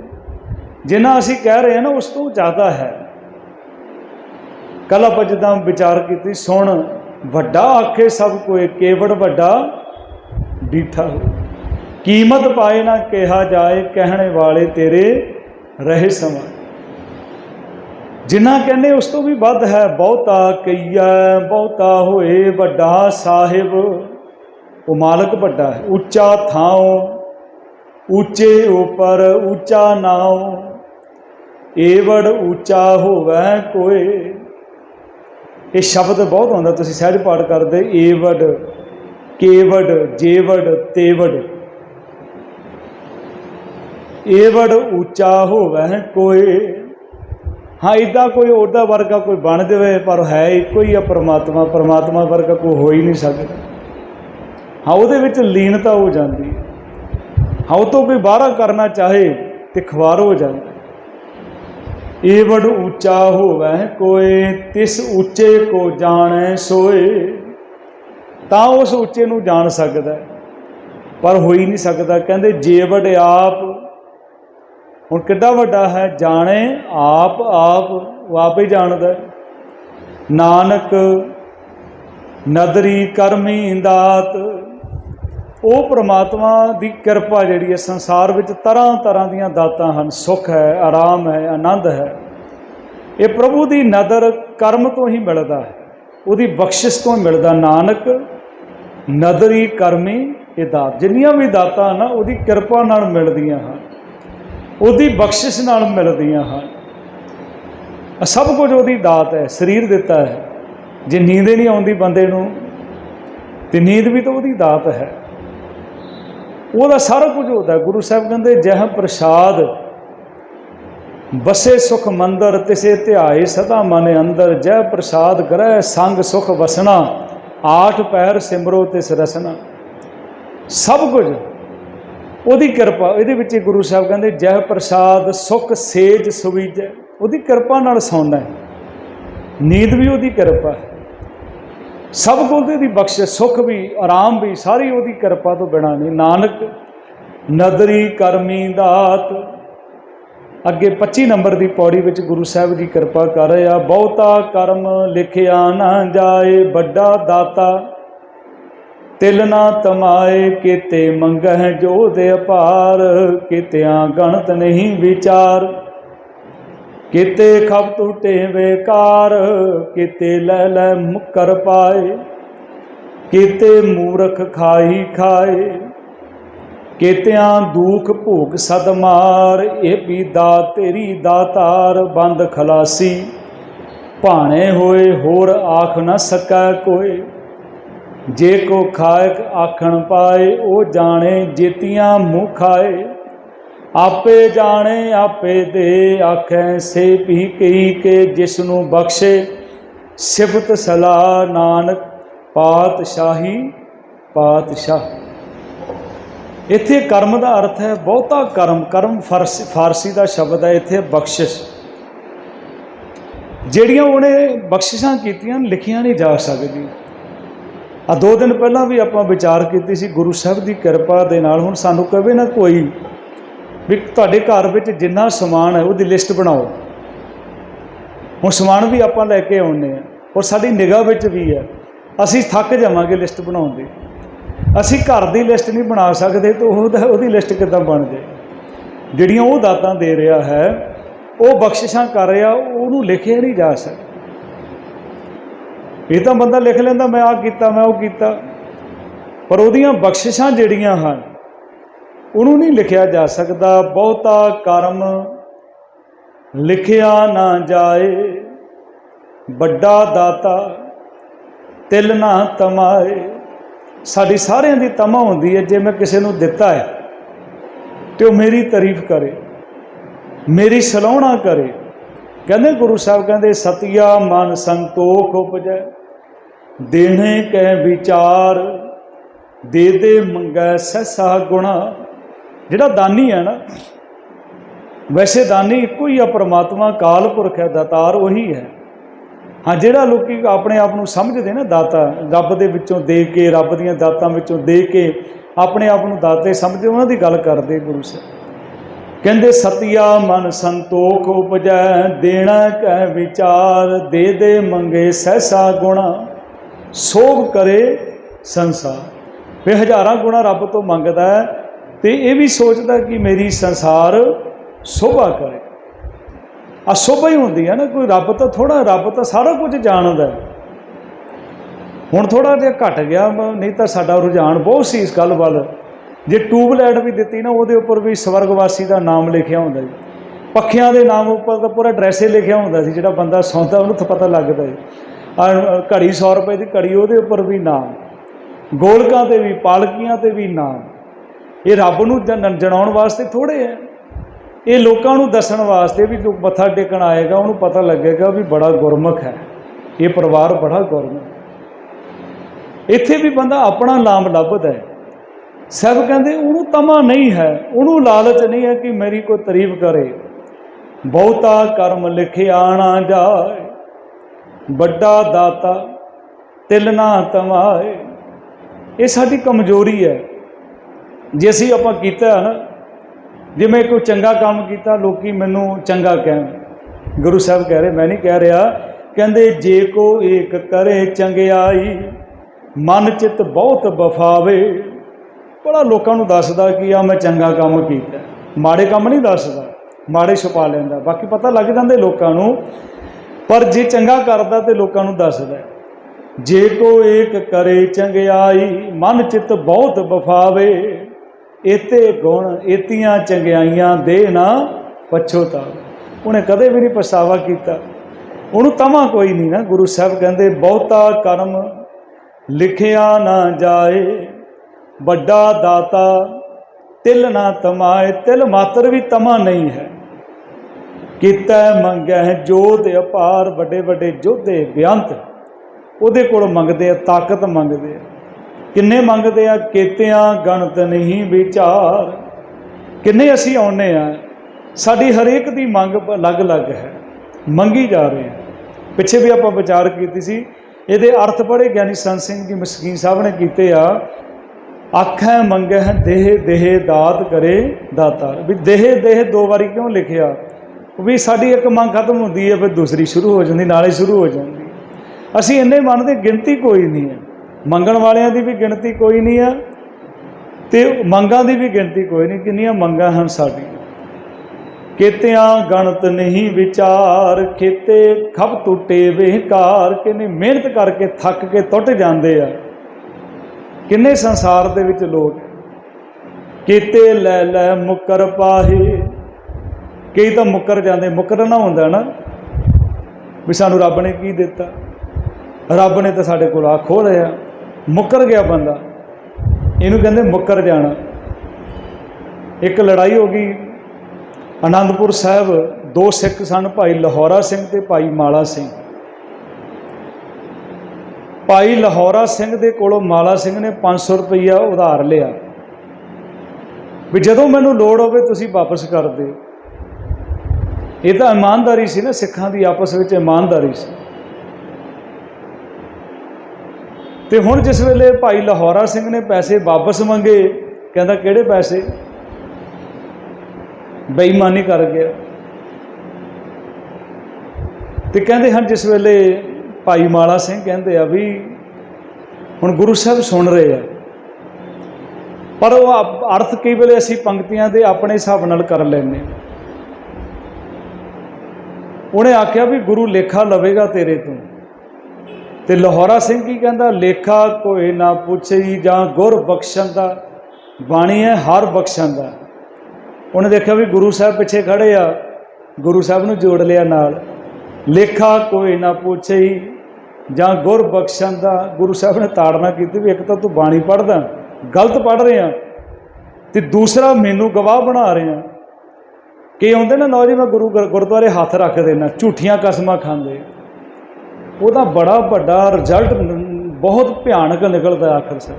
ਜਿੰਨਾ ਅਸੀਂ ਕਹਿ ਰਹੇ ਹਾਂ ਨਾ, ਉਸ ਤੋਂ ਜ਼ਿਆਦਾ ਹੈ। ਕੱਲ ਆਪਾਂ ਜਿੱਦਾਂ ਵਿਚਾਰ ਕੀਤੀ, ਸੁਣ, ਵੱਡਾ ਆਖੇ ਸਭ ਕੋਏ, ਕੇਵੜ ਵੱਡਾ ਡੀਠਾ ਹੋ ਕੀਮਤ ਪਾਏ ਨਾ ਕਿਹਾ ਜਾਏ, ਕਹਿਣੇ ਵਾਲੇ ਤੇਰੇ ਰਹੇ ਸਮਾਂ। ਜਿੰਨਾ ਕਹਿੰਦੇ ਉਸ ਤੋਂ ਵੀ ਵੱਧ ਹੈ, ਬਹੁਤਾ ਕਈਆ ਬਹੁਤਾ ਹੋਏ ਵੱਡਾ ਸਾਹਿਬ। ਉਹ ਮਾਲਕ ਵੱਡਾ ਹੈ, ਉੱਚਾ ਥਾਉ, ਉੱਚੇ ਉਪਰ ਉੱਚਾ ਨਾਉ। ਏਵੜ ਉੱਚਾ ਹੋਵੇ ਕੋਏ। ਇਹ ਸ਼ਬਦ ਬਹੁਤ ਆਉਂਦਾ, ਤੁਸੀਂ ਸਹਿਜ ਪਾਠ ਕਰਦੇ, ਏਵੜ, ਕੇਵੜ, ਜੇਵੜ, ਤੇਵੜ। ਏਵੜ ਉੱਚਾ ਹੋਵੇ ਕੋਏ। ਹਾਂ ਇਦਾਂ ਕੋਈ ਉਹਦਾ ਵਰਗਾ ਕੋਈ ਬਣ ਜਾਵੇ, ਪਰ ਹੈ ਇੱਕੋ ਹੀ ਆ ਪਰਮਾਤਮਾ ਪਰਮਾਤਮਾ ਵਰਗਾ ਕੋਈ ਹੋ ਹੀ ਨਹੀਂ ਸਕਦਾ। ਹਾਂ, ਉਹਦੇ ਵਿੱਚ ਲੀਨਤਾ ਹੋ ਜਾਂਦੀ ਹੈ। ਹਾਂ, ਉਹ ਤੋਂ ਕੋਈ ਬਾਹਰਾ ਕਰਨਾ ਚਾਹੇ ਤੇ ਖਵਾਰ ਹੋ ਜਾਂਦਾ ਹੈ। ਏ ਵਡ ਉੱਚਾ ਹੋਵੇ ਕੋਏ, ਤਿਸ ਉੱਚੇ ਕੋ ਜਾਣੈ ਸੋਏ। ਤਾਂ ਉਸ ਉੱਚੇ ਨੂੰ ਜਾਣ ਸਕਦਾ ਪਰ ਹੋਈ ਨਹੀਂ ਸਕਦਾ। ਕਹਿੰਦੇ ਜੇ ਵਡ ਆਪ ਹੁਣ ਕਿੱਡਾ ਵੱਡਾ ਹੈ? ਜਾਣੇ ਆਪ ਆਪ ਉਹ ਆਪ ਹੀ। ਜਾਣਦਾ ਨਾਨਕ ਨਦਰੀ ਕਰਮੀ ਇੰਦਾਤ। ਉਹ ਪ੍ਰਮਾਤਮਾ ਦੀ ਕਿਰਪਾ ਜਿਹੜੀ ਹੈ ਸੰਸਾਰ ਵਿੱਚ ਤਰ੍ਹਾਂ ਤਰ੍ਹਾਂ ਦੀਆਂ ਦਾਤਾਂ ਹਨ। ਸੁੱਖ ਹੈ, ਆਰਾਮ ਹੈ, ਆਨੰਦ ਹੈ। ਇਹ ਪ੍ਰਭੂ ਦੀ ਨਦਰ ਕਰਮ ਤੋਂ ਹੀ ਮਿਲਦਾ ਹੈ। ਉਹਦੀ ਬਖਸ਼ਿਸ਼ ਤੋਂ ਮਿਲਦਾ ਨਾਨਕ ਨਦਰੀ ਕਰਮੀ ਇਹ ਦਾਤ ਜਿੰਨੀਆਂ ਵੀ ਦਾਤਾਂ ਹਨ ਨਾ, ਉਹਦੀ ਕਿਰਪਾ ਨਾਲ ਮਿਲਦੀਆਂ ਹਨ। ਉਹਦੀ ਬਖਸ਼ਿਸ਼ ਨਾਲ ਮਿਲਦੀਆਂ ਹਨ। ਸਭ ਕੁਝ ਉਹਦੀ ਦਾਤ ਹੈ, ਸਰੀਰ ਦਿੱਤਾ ਹੈ। ਜੇ ਨੀਂਦ ਨਹੀਂ ਆਉਂਦੀ ਬੰਦੇ ਨੂੰ, ਤੇ ਨੀਂਦ ਵੀ ਤਾਂ ਉਹਦੀ ਦਾਤ ਹੈ। ਉਹਦਾ ਸਾਰਾ ਕੁਝ ਹੁੰਦਾ ਗੁਰੂ ਸਾਹਿਬ ਕਹਿੰਦੇ, ਜਹ ਪ੍ਰਸਾਦ, ਬਸੇ ਸੁਖ ਮੰਦਰ, ਤਿਸੇ ਧਿਆਏ ਸਦਾ ਮਨ ਅੰਦਰ। ਜੈ ਪ੍ਰਸਾਦ ਗ੍ਰਹਿ ਸੰਗ ਸੁਖ ਵਸਣਾ, ਆਠ ਪੈਰ ਸਿਮਰੋ ਤਿਸ ਰਸਨਾ। ਸਭ ਕੁਝ ਉਹਦੀ ਕਿਰਪਾ, ਇਹਦੇ ਵਿੱਚ ਗੁਰੂ ਸਾਹਿਬ ਕਹਿੰਦੇ, ਜਹ ਪ੍ਰਸਾਦ ਸੁਖ ਸੇਜ ਸੁਵੀਜੈ। ਉਹਦੀ ਕਿਰਪਾ ਨਾਲ ਸੌਂਦਾ ਨੀਂਦ ਵੀ ਉਹਦੀ ਕਿਰਪਾ ਸਭ ਕੁਝ ਉਹਦੀ ਬਖਸ਼ਿਸ਼, ਸੁਖ ਵੀ, ਆਰਾਮ ਵੀ, ਸਾਰੀ ਉਹਦੀ ਕਿਰਪਾ ਤੋਂ ਬਿਨਾਂ ਨਹੀਂ। ਨਾਨਕ, ਨਦਰੀ ਕਰਮੀ ਦਾਤ। ਅੱਗੇ 25 ਨੰਬਰ ਦੀ ਪੌੜੀ ਵਿੱਚ ਗੁਰੂ ਸਾਹਿਬ ਦੀ ਕਿਰਪਾ ਕਰ ਰਹੇ ਆ ਬਹੁਤਾ ਕਰਮ ਲਿਖਿਆ ਨਾ ਜਾਏ, ਵੱਡਾ ਦਾਤਾ। ਤਿਲ ਨਾ ਤਮਾਏ, ਕਿਤੇ ਮੰਗਹਿ ਜੋ ਦੇ ਅਪਾਰ, ਕਿਤਿਆਂ ਗਣਤ ਨਹੀਂ ਵਿਚਾਰ। ਕਿਤੇ ਖਬ ਟੂਟੇ ਵੇਕਾਰ, ਕਿਤੇ ਲੈ ਲੈ ਮੁਕਰ ਪਾਏ। ਕਿਤੇ ਮੂਰਖ ਖਾਈ ਖਾਏ, ਕਿਤਿਆਂ ਦੁਖ ਭੋਗ ਸਦ ਮਾਰ। ਇਹ ਵੀ ਦਾ ਤੇਰੀ ਦਾਤਾਰ ਬੰਦ ਖਲਾਸੀ। ਭਾਣੇ ਹੋਏ ਹੋਰ ਆਖ ਨਾ ਸਕੈ ਕੋਈ। ਜੇ ਕੋ ਖਾਇਕ ਆਖਣ ਪਾਏ, ਉਹ ਜਾਣੇ ਜੇਤੀਆਂ ਮੂੰਹ ਖਾਏ ਆਪੇ ਜਾਣੇ, ਆਪੇ ਦੇ ਆਖੇ, ਸੇ ਪੀ ਕਈ ਕੇ ਜਿਸ ਨੂੰ ਬਖਸ਼ੇ, ਸਿਫਤ ਸਲਾ ਨਾਨਕ ਪਾਤਸ਼ਾਹੀ, ਪਾਤਸ਼ਾਹ। ਇੱਥੇ ਕਰਮ ਦਾ ਅਰਥ ਹੈ, ਬਹੁਤਾ ਕਰਮ ਕਰਮ ਫਾਰਸੀ ਫਾਰਸੀ ਦਾ ਸ਼ਬਦ ਹੈ, ਇੱਥੇ ਬਖਸ਼ਿਸ਼। ਜਿਹੜੀਆਂ ਉਹਨੇ ਬਖਸ਼ਿਸ਼ਾਂ ਕੀਤੀਆਂ, ਲਿਖੀਆਂ ਨਹੀਂ ਜਾ ਸਕਦੀਆਂ। ਆ ਦੋ ਦਿਨ ਪਹਿਲਾਂ ਵੀ ਆਪਾਂ ਵਿਚਾਰ ਕੀਤੀ ਸੀ, ਗੁਰੂ ਸਾਹਿਬ ਦੀ ਕਿਰਪਾ ਦੇ ਨਾਲ। ਹੁਣ ਸਾਨੂੰ ਕਵੇ ਨਾ ਕੋਈ ਵੀ ਤੁਹਾਡੇ ਘਰ ਵਿੱਚ ਜਿੰਨਾ ਸਮਾਨ ਹੈ, ਉਹਦੀ ਲਿਸਟ ਬਣਾਓ। ਹੁਣ ਸਮਾਨ ਵੀ ਆਪਾਂ ਲੈ ਕੇ ਆਉਂਦੇ ਆ ਔਰ ਸਾਡੀ ਨਿਗਾਹ ਵਿੱਚ ਵੀ ਹੈ। ਅਸੀਂ ਥੱਕ ਜਾਵਾਂਗੇ ਲਿਸਟ ਬਣਾਉਣ ਦੀ। ਅਸੀਂ ਘਰ ਦੀ ਲਿਸਟ ਨਹੀਂ ਬਣਾ ਸਕਦੇ ਤਾਂ ਉਹਦਾ ਉਹਦੀ ਲਿਸਟ ਕਿੱਦਾਂ ਬਣ ਜਾਏ? ਜਿਹੜੀਆਂ ਉਹ ਦਾਤਾਂ ਦੇ ਰਿਹਾ ਹੈ, ਉਹ ਬਖਸ਼ਿਸ਼ਾਂ ਕਰ ਰਿਹਾ, ਉਹਨੂੰ ਲਿਖਿਆ ਨਹੀਂ ਜਾ ਸਕਦਾ। ਇਹ ਤਾਂ ਬੰਦਾ ਲਿਖ ਲੈਂਦਾ, ਮੈਂ ਆ ਕੀਤਾ, ਮੈਂ ਉਹ ਕੀਤਾ। ਪਰ ਉਹਦੀਆਂ ਬਖਸ਼ਿਸ਼ਾਂ ਜਿਹੜੀਆਂ ਹਨ, ਉਹਨੂੰ ਨਹੀਂ ਲਿਖਿਆ ਜਾ ਸਕਦਾ। ਬਹੁਤਾ ਕਰਮ ਲਿਖਿਆ ਨਾ ਜਾਏ, ਵੱਡਾ ਦਾਤਾ ਤਿਲ ਨਾ ਤਮਾਏ। ਸਾਡੀ ਸਾਰਿਆਂ ਦੀ ਤਮਾ ਹੁੰਦੀ ਹੈ, ਜੇ ਮੈਂ ਕਿਸੇ ਨੂੰ ਦਿੱਤਾ ਹੈ, ਤੇ ਉਹ ਮੇਰੀ ਤਾਰੀਫ ਕਰੇ, ਮੇਰੀ ਸਲਾਹਣਾ ਕਰੇ। ਕਹਿੰਦੇ ਗੁਰੂ ਸਾਹਿਬ ਕਹਿੰਦੇ, ਸਤਿਆ ਮਨ ਸੰਤੋਖ ਉਪਜੈ। ਦੇਣੇ ਕੈ ਵਿਚਾਰ, ਦੇ ਦੇ ਮੰਗੈ ਸਸਾ ਗੁਣਾ। ਜਿਹੜਾ ਦਾਨੀ ਹੈ ਨਾ, ਵੈਸੇ ਦਾਨੀ ਇੱਕੋ ਹੀ ਆ, ਪ੍ਰਮਾਤਮਾ ਕਾਲ ਪੁਰਖ ਹੈ, ਦਾਤਾਰ ਉਹੀ ਹੈ। ਹਾਂ, ਜਿਹੜਾ ਲੋਕੀ ਆਪਣੇ ਆਪ ਨੂੰ ਸਮਝਦੇ ਨਾ ਦਾਤਾ, ਰੱਬ ਦੇ ਵਿੱਚੋਂ ਦੇ ਕੇ, ਰੱਬ ਦੀਆਂ ਦਾਤਾਂ ਵਿੱਚੋਂ ਦੇ ਕੇ, ਆਪਣੇ ਆਪ ਨੂੰ ਦਾਤੇ ਸਮਝਦੇ, ਉਹਨਾਂ ਦੀ ਗੱਲ ਕਰਦੇ ਗੁਰੂ ਸਾਹਿਬ। ਕਹਿੰਦੇ, ਸਤਿਆ ਮਨ ਸੰਤੋਖ ਉਪਜੈ, ਦੇਣਾ ਕੈ ਵਿਚਾਰ, ਦੇ ਦੇ ਮੰਗੇ ਸਹਿਸਾ ਗੁਣਾ। ਸੋਭ ਕਰੇ ਸੰਸਾਰ। ਵੀ ਹਜ਼ਾਰਾਂ ਗੁਣਾ ਰੱਬ ਤੋਂ ਮੰਗਦਾ ਹੈ ਤੇ ਇਹ ਵੀ ਸੋਚਦਾ ਕਿ ਮੇਰੀ ਸੰਸਾਰ ਸ਼ੋਭਾ ਕਰੇ। ਆ ਸ਼ੋਭਾ ਹੀ ਹੁੰਦੀ ਹੈ ਨਾ, ਕੋਈ ਰੱਬ ਤਾਂ ਥੋੜਾ ਰੱਬ ਤਾਂ ਸਾਰਾ ਕੁਝ ਜਾਣਦਾ ਹੈ। ਹੁਣ ਥੋੜਾ ਜਿਹਾ ਘਟ ਗਿਆ, ਨਹੀਂ ਤਾਂ ਸਾਡਾ ਰੁਝਾਨ ਬਹੁਤ ਸੀ ਇਸ ਗੱਲ ਵੱਲ। ਜੇ ਟਿਊਬਲਾਈਟ ਵੀ ਦਿੱਤੀ ਨਾ, ਉਹਦੇ ਉੱਪਰ ਵੀ ਸਵਰਗਵਾਸੀ ਦਾ ਨਾਮ ਲਿਖਿਆ ਹੁੰਦਾ ਜੀ ਪੱਖਿਆਂ ਦੇ ਨਾਮ ਉੱਪਰ ਤਾਂ ਪੂਰਾ ਡਰੈਸੇ ਲਿਖਿਆ ਹੁੰਦਾ ਸੀ, ਜਿਹੜਾ ਬੰਦਾ ਸੌਂਦਾ ਉਹਨੂੰ ਤਾਂ ਪਤਾ ਲੱਗਦਾ ਜੀ ਘੜੀ 100 ਰੁਪਏ ਦੀ ਘੜੀ, ਉਹਦੇ ਉੱਪਰ ਵੀ ਨਾਮ ਗੋਲਕਾਂ ਤੇ ਵੀ, ਪਾਲਕੀਆਂ ਤੇ ਵੀ ਨਾਮ ਇਹ ਰੱਬ ਨੂੰ ਜਨ- ਜਣਾਉਣ ਵਾਸਤੇ ਥੋੜੇ ਹੈ ਇਹ ਲੋਕਾਂ ਨੂੰ ਦੱਸਣ ਵਾਸਤੇ ਵੀ ਜੋ ਮੱਥਾ ਟੇਕਣ ਆਏਗਾ, ਉਹਨੂੰ ਪਤਾ ਲੱਗੇਗਾ ਵੀ ਬੜਾ ਗੁਰਮੁਖ ਹੈ। ਇਹ ਪਰਿਵਾਰ ਬੜਾ ਗੁਰਮੁਖ। ਇੱਥੇ ਵੀ ਬੰਦਾ ਆਪਣਾ ਨਾਮ ਲੱਭਦਾ ਹੈ। ਸਭ ਕਹਿੰਦੇ ਉਹਨੂੰ ਤਮਾ ਨਹੀਂ ਹੈ, ਉਹਨੂੰ ਲਾਲਚ ਨਹੀਂ ਹੈ ਕਿ ਮੇਰੀ ਕੋਈ ਤਾਰੀਫ ਕਰੇ। ਬਹੁਤਾ ਕਰਮ ਲਿਖਿਆ ਨਾ ਜਾਏ। ਵੱਡਾ ਦਾਤਾ, ਤਿਲ ਨਾ ਤਮਾਏ। ਇਹ ਸਾਡੀ ਕਮਜ਼ੋਰੀ ਹੈ। ਜੇ ਅਸੀਂ ਆਪਾਂ ਕੀਤਾ ਨਾ ਜਿਵੇਂ ਕੋਈ ਚੰਗਾ ਕੰਮ ਕੀਤਾ, ਲੋਕੀ ਮੈਨੂੰ ਚੰਗਾ ਕਹਿਣ। ਗੁਰੂ ਸਾਹਿਬ ਕਹਿ ਰਹੇ, ਮੈਂ ਨਹੀਂ ਕਹਿ ਰਿਹਾ, ਕਹਿੰਦੇ, ਜੇ ਕੋ ਏਕ ਕਰੇ ਚੰਗਿਆਈ, ਮਨ ਚਿਤ ਬਹੁਤ ਵਫਾਵੇ। ਬੜਾ ਲੋਕਾਂ ਨੂੰ ਦੱਸਦਾ ਕਿ ਆ ਮੈਂ ਚੰਗਾ ਕੰਮ ਕੀਤਾ। ਮਾੜੇ ਕੰਮ ਨਹੀਂ ਦੱਸਦਾ, ਮਾੜੇ ਛੁਪਾ ਲੈਂਦਾ। ਬਾਕੀ ਪਤਾ ਲੱਗ ਜਾਂਦੇ ਲੋਕਾਂ ਨੂੰ ਪਰ ਜੇ ਚੰਗਾ ਕਰਦਾ ਤੇ ਲੋਕਾਂ ਨੂੰ ਦੱਸਦਾ ਜੇ ਕੋ ਏਕ ਕਰੇ ਚੰਗਿਆਈ, ਮਨ ਚਿਤ ਬਹੁਤ ਵਫਾਵੇ, ਇਤੇ ਗੁਣ ਇਤੀਆਂ ਚੰਗਿਆਈਆਂ ਦੇ ਨਾ ਪਛੋਤਾ ਉਹਨੇ ਕਦੇ ਵੀ ਨਹੀਂ ਪਛਤਾਵਾ ਕੀਤਾ। ਉਹਨੂੰ ਤਮਾ ਕੋਈ ਨਹੀਂ ਨਾ। ਗੁਰੂ ਸਾਹਿਬ ਕਹਿੰਦੇ, ਬਹੁਤਾ ਕਰਮ ਲਿਖਿਆ ਨਾ ਜਾਏ, ਵੱਡਾ ਦਾਤਾ ਤਿਲ ਨਾ ਤਮਾਏ। ਤਿਲ ਮਾਤਰ ਵੀ ਤਮਾ ਨਹੀਂ ਹੈ। ਕੀਤਾ ਮੰਗੈ ਜੋਧ ਅਪਾਰ ਵੱਡੇ ਵੱਡੇ ਯੋਧੇ ਬਿਆੰਤ, ਉਹਦੇ ਕੋਲ ਮੰਗਦੇ ਆ, ਤਾਕਤ ਮੰਗਦੇ ਆ। ਕਿੰਨੇ ਮੰਗਦੇ ਆ? ਕੇਤਿਆਂ ਗਣਤ ਨਹੀਂ ਵਿਚਾਰ। ਕਿੰਨੇ ਅਸੀਂ ਆਉਨੇ ਆ? ਸਾਡੀ ਹਰੇਕ ਦੀ ਮੰਗ ਅਲੱਗ-ਅਲੱਗ ਹੈ। ਮੰਗੀ ਜਾ ਰਹੇ ਆ। ਪਿੱਛੇ ਵੀ ਆਪਾਂ ਵਿਚਾਰ ਕੀਤੀ ਸੀ। ਇਹਦੇ ਅਰਥ ਪੜ੍ਹੇ ਗਿਆਨੀ ਸੰਤ ਸਿੰਘ ਜੀ ਮਸਕੀਨ ਸਾਹਿਬ ਨੇ ਕੀਤੇ ਆ। ਆਖੈ ਮੰਗਹਿ ਦੇਹ ਦੇਹ ਦਾਤ ਕਰੇ ਦਾਤਾ ਵੀ ਦੇਹ ਦੇਹ ਦੋ ਵਾਰੀ ਕਿਉਂ ਲਿਖਿਆ? ਵੀ ਸਾਡੀ ਇੱਕ ਮੰਗ ਖਤਮ ਹੁੰਦੀ ਹੈ, ਫਿਰ ਦੂਸਰੀ ਸ਼ੁਰੂ ਹੋ ਜਾਂਦੀ, ਨਾਲੇ ਸ਼ੁਰੂ ਹੋ ਜਾਂਦੀ ਅਸੀਂ ਇੰਨੇ ਮੰਨਦੇ ਗਿਣਤੀ ਕੋਈ ਨਹੀਂ ਹੈ। ਮੰਗਣ ਵਾਲਿਆਂ ਦੀ ਵੀ ਗਿਣਤੀ ਕੋਈ ਨਹੀਂ ਆ ਤੇ ਮੰਗਾਂ ਦੀ ਵੀ ਗਿਣਤੀ ਕੋਈ ਨਹੀਂ, ਕਿੰਨੀਆਂ ਮੰਗਾਂ ਹਨ ਸਾਡੀਆਂ। ਕੇਤਿਆਂ ਗਣਤ ਨਹੀਂ ਵਿਚਾਰ, ਖੇਤੇ ਖਬ ਟੁੱਟੇ ਵਿਹਕਾਰ ਕਿੰਨੇ ਮਿਹਨਤ ਕਰਕੇ ਥੱਕ ਕੇ ਟੁੱਟ ਜਾਂਦੇ ਆ। ਕਿੰਨੇ ਸੰਸਾਰ ਦੇ ਵਿੱਚ ਲੋਕ ਕੀਤੇ ਲੈ ਲੈ ਮੁਕਰ ਪਾਹੇ ਕਈ ਤਾਂ ਮੁੱਕਰ ਜਾਂਦੇ ਮੁੱਕਰਨਾ ਹੁੰਦਾ ਨਾ। ਵੀ ਸਾਨੂੰ ਰੱਬ ਨੇ ਕੀ ਦਿੱਤਾ? ਰੱਬ ਨੇ ਤਾਂ ਸਾਡੇ ਕੋਲ ਆ ਖੋਹ ਲਿਆ। ਮੁੱਕਰ ਗਿਆ ਬੰਦਾ। ਇਹਨੂੰ ਕਹਿੰਦੇ ਮੁੱਕਰ ਜਾਣਾ। ਇੱਕ ਲੜਾਈ ਹੋ ਗਈ। ਆਨੰਦਪੁਰ ਸਾਹਿਬ, ਦੋ ਸਿੱਖ ਸਨ, ਭਾਈ ਲਾਹੌਰਾ ਸਿੰਘ ਤੇ ਭਾਈ ਮਾਲਾ ਸਿੰਘ। ਭਾਈ ਲਾਹੌਰਾ ਸਿੰਘ ਦੇ ਕੋਲੋਂ ਮਾਲਾ ਸਿੰਘ ਨੇ 500 ਰੁਪਈਆ ਉਧਾਰ ਲਿਆ। ਵੀ ਜਦੋਂ ਮੈਨੂੰ ਲੋੜ ਹੋਵੇ ਤੁਸੀਂ ਵਾਪਸ ਕਰ ਦਿਓ। ਇਹ ਤਾਂ ਇਮਾਨਦਾਰੀ ਸੀ ਨਾ, ਸਿੱਖਾਂ ਦੀ ਆਪਸ ਵਿੱਚ ਇਮਾਨਦਾਰੀ ਸੀ। ਤੇ ਹੁਣ ਜਿਸ ਵੇਲੇ ਭਾਈ ਲਾਹੌਰਾ ਸਿੰਘ ਨੇ ਪੈਸੇ ਵਾਪਸ ਮੰਗੇ, ਕਹਿੰਦਾ ਕਿਹੜੇ ਪੈਸੇ? ਬੇਈਮਾਨੀ ਕਰ ਗਿਆ। ਤੇ ਕਹਿੰਦੇ ਹਨ ਜਿਸ ਵੇਲੇ ਭਾਈ ਮਾਲਾ ਸਿੰਘ ਕਹਿੰਦੇ ਆ ਵੀ ਹੁਣ ਗੁਰੂ ਸਾਹਿਬ ਸੁਣ ਰਹੇ ਆ। ਪਰ ਉਹ ਅਰਥ ਕਈ ਵੇਲੇ ਅਸੀਂ ਪੰਕਤੀਆਂ ਦੇ ਆਪਣੇ ਹਿਸਾਬ ਨਾਲ ਕਰ ਲੈਂਦੇ ਹਾਂ। ਉਹਨੇ ਆਖਿਆ ਵੀ ਗੁਰੂ ਲੇਖਾ ਲਵੇਗਾ ਤੇਰੇ ਤੋਂ। ਤੇ ਲਾਹੌਰਾ ਸਿੰਘ ਕੀ ਕਹਿੰਦਾ, ਲੇਖਾ ਕੋਈ ਨਾ ਪੁੱਛਈ ਜਾਂ ਗੁਰ ਬਖਸ਼ਣ ਦਾ, ਬਾਣੀ ਹੈ ਹਰ ਬਖਸ਼ਣ ਦਾ। ਉਹਨੇ ਦੇਖਿਆ ਵੀ ਗੁਰੂ ਸਾਹਿਬ ਪਿੱਛੇ ਖੜੇ ਆ, ਗੁਰੂ ਸਾਹਿਬ ਨੂੰ ਜੋੜ ਲਿਆ ਨਾਲ। ਲੇਖਾ ਕੋਈ ਨਾ ਪੁੱਛਈ ਜਾਂ ਗੁਰ ਬਖਸ਼ਣ ਦਾ, ਗੁਰੂ ਸਾਹਿਬ ਨੇ ਤਾੜਨਾ ਕੀਤੀ ਵੀ ਇੱਕ ਤਾਂ ਤੂੰ ਬਾਣੀ ਪੜ੍ਹਦਾ, ਗਲਤ ਪੜ੍ਹ ਰਿਹਾ। ਤੇ ਦੂਸਰਾ ਮੈਨੂੰ ਗਵਾਹ ਬਣਾ ਰਿਹਾ। ਕਿ ਆਉਂਦੇ ਨਾ ਨੌ ਜੀ? ਮੈਂ ਗੁਰੂ ਗੁਰ- ਗੁਰਦੁਆਰੇ ਹੱਥ ਰੱਖ ਦੇਣਾ ਝੂਠੀਆਂ ਕਸਮਾਂ ਖਾਂਦੇ। ਉਹਦਾ ਬੜਾ ਵੱਡਾ ਰਿਜ਼ਲਟ ਬਹੁਤ ਭਿਆਨਕ ਨਿਕਲਦਾ ਆਖਰ ਸੇ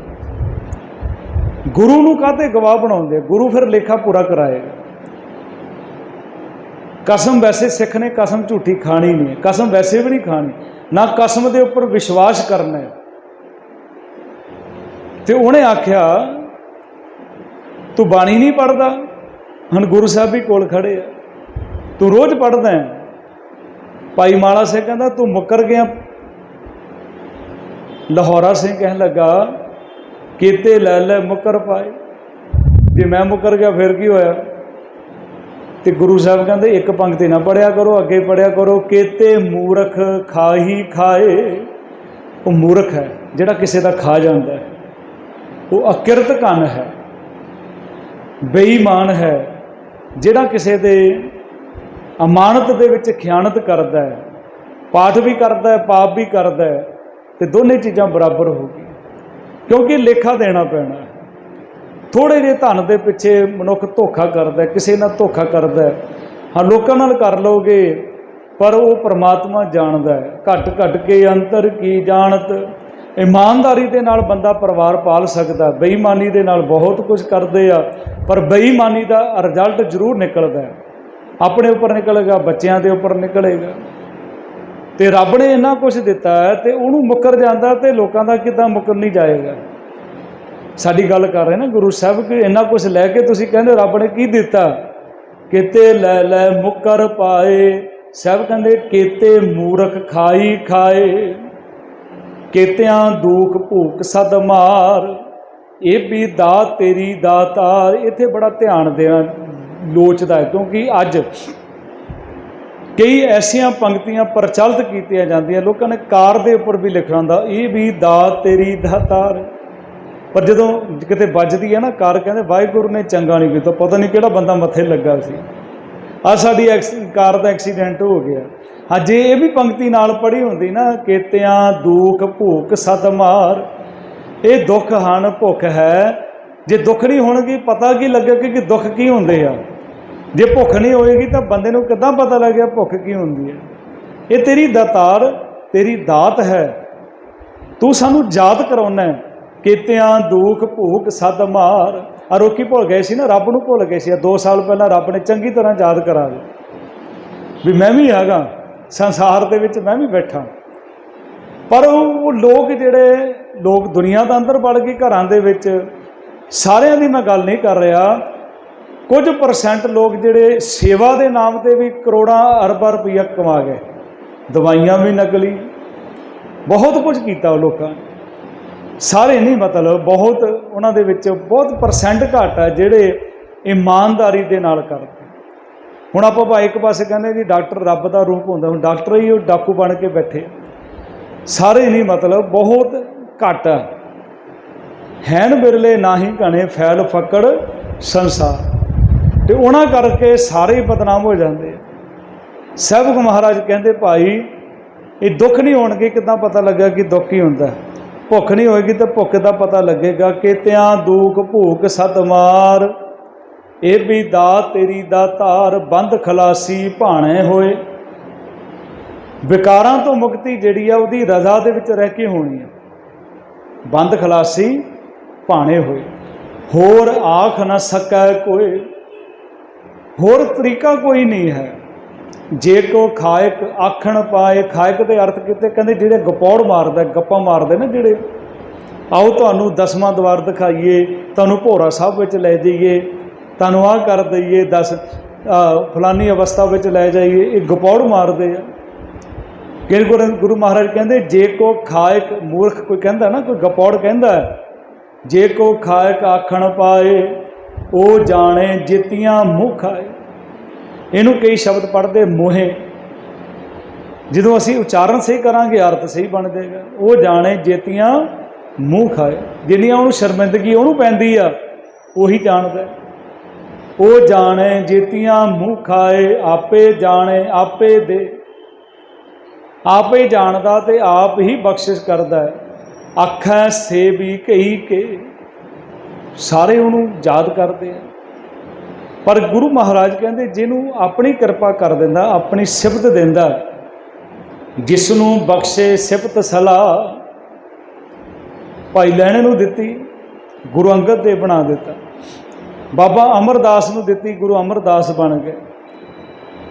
ਗੁਰੂ ਨੂੰ ਕਾਹਤੇ ਗਵਾਹ ਬਣਾਉਂਦੇ? ਗੁਰੂ ਫਿਰ ਲੇਖਾ ਪੂਰਾ ਕਰਾਏਗਾ ਕਸਮ ਵੈਸੇ ਸਿੱਖ ਨੇ, ਕਸਮ ਝੂਠੀ ਖਾਣੀ ਨਹੀਂ ਕਸਮ ਵੈਸੇ ਵੀ ਨਹੀਂ ਖਾਣੀ। ਨਾ ਕਸਮ ਦੇ ਉੱਪਰ ਵਿਸ਼ਵਾਸ ਕਰਨਾ ਹੈ। ਤੇ ਉਹਨੇ ਆਖਿਆ, ਤੂੰ ਬਾਣੀ ਨਹੀਂ ਪੜਦਾ ਹੁਣ ਗੁਰੂ ਸਾਹਿਬ ਵੀ ਕੋਲ ਖੜੇ ਆ। ਤੂੰ ਰੋਜ਼ ਪੜਦਾ ਹੈ। ਭਾਈ ਮਾਲਾ ਸਿੰਘ ਕਹਿੰਦਾ, ਤੂੰ ਮੁੱਕਰ ਗਿਆ। ਲਾਹੌਰਾ ਸਿੰਘ ਕਹਿਣ ਲੱਗਾ, ਕੀਤੇ ਲੈ ਲੈ ਮੁੱਕਰ ਪਾਏ। ਜੇ ਮੈਂ ਮੁੱਕਰ ਗਿਆ ਫਿਰ ਕੀ ਹੋਇਆ? ਤੇ ਗੁਰੂ ਸਾਹਿਬ ਕਹਿੰਦੇ, ਇੱਕ ਪੰਕਤੀ ਨਾ ਪੜਿਆ ਕਰੋ, ਅੱਗੇ ਪੜਿਆ ਕਰੋ। ਕੀਤੇ ਮੂਰਖ ਖਾਹੀ ਖਾਏ। ਉਹ ਮੂਰਖ ਹੈ, ਜਿਹੜਾ ਕਿਸੇ ਦਾ ਖਾ ਜਾਂਦਾ ਹੈ। ਉਹ ਅਕਿਰਤ ਕੰਨ ਹੈ, ਬੇਈਮਾਨ ਹੈ। ਜਿਹੜਾ ਕਿਸੇ ਦੇ ਅਮਾਨਤ ਦੇ ਵਿੱਚ ਖਿਆਨਤ ਕਰਦਾ ਹੈ, ਪਾਠ ਵੀ ਕਰਦਾ ਹੈ, ਪਾਪ ਵੀ ਕਰਦਾ ਹੈ, ਤੇ ਦੋਨੇ ਚੀਜ਼ਾਂ ਬਰਾਬਰ ਹੋ ਗਈ ਕਿਉਂਕਿ ਲੇਖਾ ਦੇਣਾ ਪੈਣਾ ਹੈ। ਥੋੜੇ ਜਿਹੇ ਧਨ ਦੇ ਪਿੱਛੇ ਮਨੁੱਖ ਧੋਖਾ ਕਰਦਾ ਕਿਸੇ ਨਾਲ ਧੋਖਾ ਕਰਦਾ ਹਾਂ। ਲੋਕਾਂ ਨਾਲ ਕਰ ਲੋਗੇ ਪਰ ਉਹ ਪ੍ਰਮਾਤਮਾ ਜਾਣਦਾ ਹੈ। ਘਟ ਘਟ ਕੇ ਅੰਤਰ ਕੀ ਜਾਣਤ ਇਮਾਨਦਾਰੀ ਦੇ ਨਾਲ ਬੰਦਾ ਪਰਿਵਾਰ ਪਾਲ ਸਕਦਾ, ਬੇਈਮਾਨੀ ਦੇ ਨਾਲ ਬਹੁਤ ਕੁਝ ਕਰਦੇ ਆ, ਪਰ ਬੇਈਮਾਨੀ ਦਾ ਰਿਜ਼ਲਟ ਜ਼ਰੂਰ ਨਿਕਲਦਾ ਆਪਣੇ ਉੱਪਰ ਨਿਕਲੇਗਾ, ਬੱਚਿਆਂ ਦੇ ਉੱਪਰ ਨਿਕਲੇਗਾ। ਤੇ ਰੱਬ ਨੇ ਇੰਨਾ ਕੁਝ ਦਿੱਤਾ ਹੈ ਤੇ ਉਹਨੂੰ ਮੁੱਕਰ ਜਾਂਦਾ ਤੇ ਲੋਕਾਂ ਦਾ ਕਿਦਾਂ ਮੁੱਕਰ ਨਹੀਂ ਜਾਏਗਾ। ਸਾਡੀ ਗੱਲ ਕਰ ਰਹੇ ਨਾ ਗੁਰੂ ਸਾਹਿਬ ਕਿ ਇੰਨਾ ਕੁਝ ਲੈ ਕੇ ਤੁਸੀਂ ਕਹਿੰਦੇ ਰੱਬ ਨੇ ਕੀ ਦਿੱਤਾ? ਕਿਤੇ ਲੈ ਲੈ ਮੁੱਕਰ ਪਾਏ, ਸਾਹਿਬ ਕਹਿੰਦੇ, ਕੀਤੇ ਮੂਰਖ ਖਾਈ ਖਾਏ। ਕੇਤਿਆਂ ਦੂਖ ਭੂਖ ਸਦ ਮਾਰ। ਇਹ ਵੀ ਦਾ ਤੇਰੀ ਦਾਤਾਰ। ਇੱਥੇ ਬੜਾ ਧਿਆਨ ਦੇਣਾ ਲੋਚਦਾ ਹੈ, ਕਿਉਂਕਿ ਅੱਜ ਕਈ ਐਸੀਆਂ ਪੰਕਤੀਆਂ ਪ੍ਰਚਲਿਤ ਕੀਤੀਆਂ ਜਾਂਦੀਆਂ, ਲੋਕਾਂ ਨੇ ਕਾਰ ਦੇ ਉੱਪਰ ਵੀ ਲਿਖਣਾ ਹੁੰਦਾ, ਇਹ ਵੀ ਦਾ ਤੇਰੀ ਦਾਤਾਰ। ਪਰ ਜਦੋਂ ਕਿਤੇ ਵੱਜਦੀ ਹੈ ਨਾ ਕਾਰ, ਕਹਿੰਦੇ ਵਾਹਿਗੁਰੂ ਨੇ ਚੰਗਾ ਨਹੀਂ ਕੀਤਾ, ਪਤਾ ਨਹੀਂ ਕਿਹੜਾ ਬੰਦਾ ਮੱਥੇ ਲੱਗਾ ਸੀ। ਆ ਸਾਡੀ ਐਕਸ- ਕਾਰ ਦਾ ਐਕਸੀਡੈਂਟ ਹੋ ਗਿਆ। ਹਾਂ ਇਹ ਵੀ ਪੰਕਤੀ ਨਾਲ ਪੜੀ ਹੁੰਦੀ ਨਾ, ਕੀਤਿਆਂ ਦੁੱਖ ਭੂਖ ਸਦ ਮਾਰ। ਇਹ ਦੁੱਖ ਹਨ ਭੁੱਖ ਹੈ। ਜੇ ਦੁੱਖ ਨਹੀਂ ਹੋਣਗੇ, ਪਤਾ ਕੀ ਲੱਗੇਗਾ ਕਿ ਦੁੱਖ ਕੀ ਹੁੰਦੇ ਆ? ਜੇ ਭੁੱਖ ਨਹੀਂ ਹੋਏਗੀ ਤਾਂ ਬੰਦੇ ਨੂੰ ਕਿੱਦਾਂ ਪਤਾ ਲੱਗਿਆ ਭੁੱਖ ਕੀ ਹੁੰਦੀ ਹੈ? ਇਹ ਤੇਰੀ ਦਾਤਾਰ, ਤੇਰੀ ਦਾਤ ਹੈ। ਤੂੰ ਸਾਨੂੰ ਯਾਦ ਕਰਾਉਣਾ ਹੈ। ਕੀਤਿਆਂ ਦੁੱਖ ਭੂਖ ਸਦ ਮਾਰ। ਆ ਰੋਕੀ ਭੁੱਲ ਗਏ ਸੀ ਨਾ, ਰੱਬ ਨੂੰ ਭੁੱਲ ਗਏ ਸੀ। 2 ਸਾਲ ਪਹਿਲਾਂ ਰੱਬ ਨੇ ਚੰਗੀ ਤਰ੍ਹਾਂ ਯਾਦ ਕਰਾ ਦਿੱਤਾ ਵੀ ਮੈਂ ਵੀ ਹੈਗਾ। ਸੰਸਾਰ ਦੇ ਵਿੱਚ ਮੈਂ ਵੀ ਬੈਠਾ। ਪਰ ਉਹ ਲੋਕ ਜਿਹੜੇ ਲੋਕ ਦੁਨੀਆ ਦਾ ਅੰਦਰ ਵੜ ਗਏ ਘਰਾਂ ਦੇ ਵਿੱਚ, ਸਾਰਿਆਂ ਦੀ ਮੈਂ ਗੱਲ ਨਹੀਂ ਕਰ ਰਿਹਾ। ਕੁਝ ਪਰਸੈਂਟ ਲੋਕ ਜਿਹੜੇ ਸੇਵਾ ਦੇ ਨਾਮ ਤੇ ਵੀ ਕਰੋੜਾਂ ਅਰਬਾਂ ਰੁਪਈਆ ਕਮਾ ਗਏ। ਦਵਾਈਆਂ ਵੀ ਨਕਲੀ। ਬਹੁਤ ਕੁਝ ਕੀਤਾ ਉਹ ਲੋਕਾਂ ਸਾਰੇ ਨਹੀਂ ਮਤਲਬ, ਬਹੁਤ ਉਹਨਾਂ ਦੇ ਵਿੱਚ ਬਹੁਤ ਪਰਸੈਂਟ ਘੱਟ ਹੈ ਜਿਹੜੇ ਇਮਾਨਦਾਰੀ ਦੇ ਨਾਲ ਕਰਦੇ। ਹੁਣ ਆਪਾਂ ਭਾਈ ਇੱਕ ਪਾਸੇ ਕਹਿੰਦੇ ਜੀ ਡਾਕਟਰ ਰੱਬ ਦਾ ਰੂਪ ਹੁੰਦਾ, ਹੁਣ ਡਾਕਟਰ ਹੀ ਉਹ ਡਾਕੂ ਬਣ ਕੇ ਬੈਠੇ। ਸਾਰੇ ਨਹੀਂ ਮਤਲਬ ਬਹੁਤ ਘੱਟ ਹੈ ਹੈਨ ਬਿਰਲੇ ਨਾਹੀ ਘਣੇ ਫੈਲ ਫਕੜ ਸੰਸਾਰ। ਤੇ ਉਹਨਾਂ ਕਰਕੇ ਸਾਰੇ ਹੀ ਬਦਨਾਮ ਹੋ ਜਾਂਦੇ ਆ। ਸਹਿਬਕ ਮਹਾਰਾਜ ਕਹਿੰਦੇ, ਭਾਈ, ਇਹ ਦੁੱਖ ਨਹੀਂ ਹੋਣਗੇ, ਕਿਦਾਂ ਪਤਾ ਲੱਗਾ ਕਿ ਦੁੱਖ ਹੀ ਹੁੰਦਾ ਭੁੱਖ ਨਹੀਂ ਹੋਏਗੀ ਤਾਂ ਭੁੱਖ ਦਾ ਪਤਾ ਲੱਗੇਗਾ ਕਿ ਕਿਤਿਆਂ ਦੁੱਖ, ਭੂਖ ਸਤ ਮਾਰ ਇਹ ਵੀ ਦਾ ਤੇਰੀ ਦਾ ਧਾਰ ਬੰਦ ਖਲਾਸੀ ਭਾਣੇ ਹੋਏ। ਵਿਕਾਰਾਂ ਤੋਂ ਮੁਕਤੀ ਜਿਹੜੀ ਆ ਉਹਦੀ ਰਜ਼ਾ ਦੇ ਵਿੱਚ ਰਹਿ ਕੇ ਹੋਣੀ ਹੈ ਬੰਦ ਖਲਾਸੀ ਭਾਣੇ ਹੋਏ। ਹੋਰ ਆਖ ਨਾ ਸਕੈ ਕੋਈ। ਹੋਰ ਤਰੀਕਾ ਕੋਈ ਨਹੀਂ ਹੈ। ਜੇ ਕੋ ਖਾਇਕ ਆਖਣ ਪਾਏ, ਖਾਇਕ ਦੇ ਅਰਥ ਕਿਤੇ, ਕਹਿੰਦੇ ਜਿਹੜੇ ਗਪੌੜ ਮਾਰਦਾ, ਗੱਪਾਂ ਮਾਰਦੇ ਨੇ ਜਿਹੜੇ, ਆਓ ਤੁਹਾਨੂੰ ਦਸਵਾਂ ਦਵਾਰ ਦਿਖਾਈਏ, ਤੁਹਾਨੂੰ ਭੋਰਾ ਸਾਹਿਬ ਵਿੱਚ ਲੈ ਜਾਈਏ। ਤੁਹਾਨੂੰ ਆਹ ਕਰ ਦਈਏ, ਦਸ ਫਲਾਨੀ ਅਵਸਥਾ ਵਿੱਚ ਲੈ ਜਾਈਏ, ਇਹ ਗਪੌੜ ਮਾਰਦੇ ਆ। ਕਿ ਗੁਰੂ ਗੁਰੂ ਮਹਾਰਾਜ ਕਹਿੰਦੇ, ਜੇ ਕੋ ਖਾਇਕ ਮੂਰਖ, ਕੋਈ ਕਹਿੰਦਾ ਨਾ, ਕੋਈ ਗਪੌੜ ਕਹਿੰਦਾ, ਜੇ ਕੋ ਖਾਇਕ ਆਖਣ ਪਾਏ, ਉਹ ਜਾਣੇ ਜਿਤੀਆਂ ਮੂੰਹ ਆਏ। ਇਹਨੂੰ ਕਈ ਸ਼ਬਦ ਪੜ੍ਹਦੇ ਮੋਹੇ। ਜਦੋਂ ਅਸੀਂ ਉਚਾਰਨ ਸਹੀ ਕਰਾਂਗੇ, ਅਰਥ ਸਹੀ ਬਣ ਜਾਏਗਾ। ਉਹ ਜਾਣੇ ਜੇਤੀਆਂ ਮੂੰਹ ਖਾਏ ਜਿੰਨੀਆਂ ਉਹਨੂੰ ਸ਼ਰਮਿੰਦਗੀ ਉਹਨੂੰ ਪੈਂਦੀ ਆ, ਉਹੀ ਜਾਣਦਾ। ਉਹ ਜਾਣੇ ਜੇਤੀਆਂ ਮੂੰਹ ਖਾਏ ਆਪੇ ਜਾਣੇ, ਆਪੇ ਦੇ, ਆਪੇ ਜਾਣਦਾ ਤੇ ਆਪ ਹੀ ਬਖਸ਼ਿਸ਼ ਕਰਦਾ ਹੈ। ਆਖੈ, ਸੇ ਕਹੀ ਕੇ। ਸਾਰੇ ਉਹਨੂੰ ਯਾਦ ਕਰਦੇ ਆ। ਪਰ ਗੁਰੂ ਮਹਾਰਾਜ ਕਹਿੰਦੇ, ਜਿਹਨੂੰ ਆਪਣੀ ਕਿਰਪਾ ਕਰ ਦਿੰਦਾ, ਆਪਣੀ ਸਿਫਤ ਦਿੰਦਾ ਜਿਸ ਨੂੰ ਬਖਸ਼ੇ ਸਿਫਤ ਸਲਾਹ, ਭਾਈ ਲੈਣੇ ਨੂੰ ਦਿੱਤੀ, ਗੁਰੂ ਅੰਗਦ ਦੇ ਬਣਾ ਦਿੱਤਾ। ਬਾਬਾ ਅਮਰਦਾਸ ਨੂੰ ਦਿੱਤੀ, ਗੁਰੂ ਅਮਰਦਾਸ ਬਣ ਗਏ।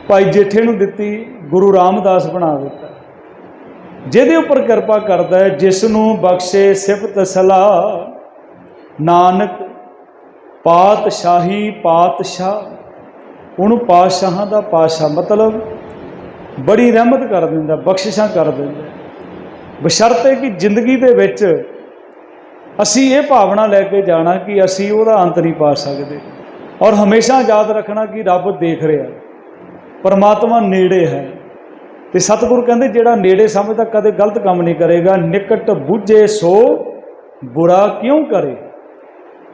ਭਾਈ ਜੇਠੇ ਨੂੰ ਦਿੱਤੀ, ਗੁਰੂ ਰਾਮਦਾਸ ਬਣਾ ਦਿੱਤਾ। ਜਿਹਦੇ ਉੱਪਰ ਕਿਰਪਾ ਕਰਦਾ ਹੈ, ਜਿਸ ਨੂੰ ਬਖਸ਼ੇ ਸਿਫਤ ਸਲਾਹ, ਨਾਨਕ ਪਾਤਸ਼ਾਹੀ ਪਾਤਸ਼ਾਹ, ਉਹਨੂੰ ਪਾਤਸ਼ਾਹਾਂ ਦਾ ਪਾਤਸ਼ਾਹ ਮਤਲਬ ਬੜੀ ਰਹਿਮਤ ਕਰ ਦਿੰਦਾ, ਬਖਸ਼ਿਸ਼ਾਂ ਕਰ ਦਿੰਦਾ। ਬਸ਼ਰਤੇ ਕਿ ਜ਼ਿੰਦਗੀ ਦੇ ਵਿੱਚ ਅਸੀਂ ਇਹ ਭਾਵਨਾ ਲੈ ਕੇ ਜਾਣਾ ਕਿ ਅਸੀਂ ਉਹਦਾ ਅੰਤ ਨਹੀਂ ਪਾ ਸਕਦੇ ਔਰ ਹਮੇਸ਼ਾ ਯਾਦ ਰੱਖਣਾ ਕਿ ਰੱਬ ਦੇਖ ਰਿਹਾ। ਪਰਮਾਤਮਾ ਨੇੜੇ ਹੈ। ਤੇ ਸਤਿਗੁਰੂ ਕਹਿੰਦੇ, ਜਿਹੜਾ ਨੇੜੇ ਸਮਝਦਾ ਕਦੇ ਗਲਤ ਕੰਮ ਨਹੀਂ ਕਰੇਗਾ। ਨਿਕਟ ਬੁੱਝੇ ਸੋ ਬੁਰਾ ਕਿਉਂ ਕਰੇ?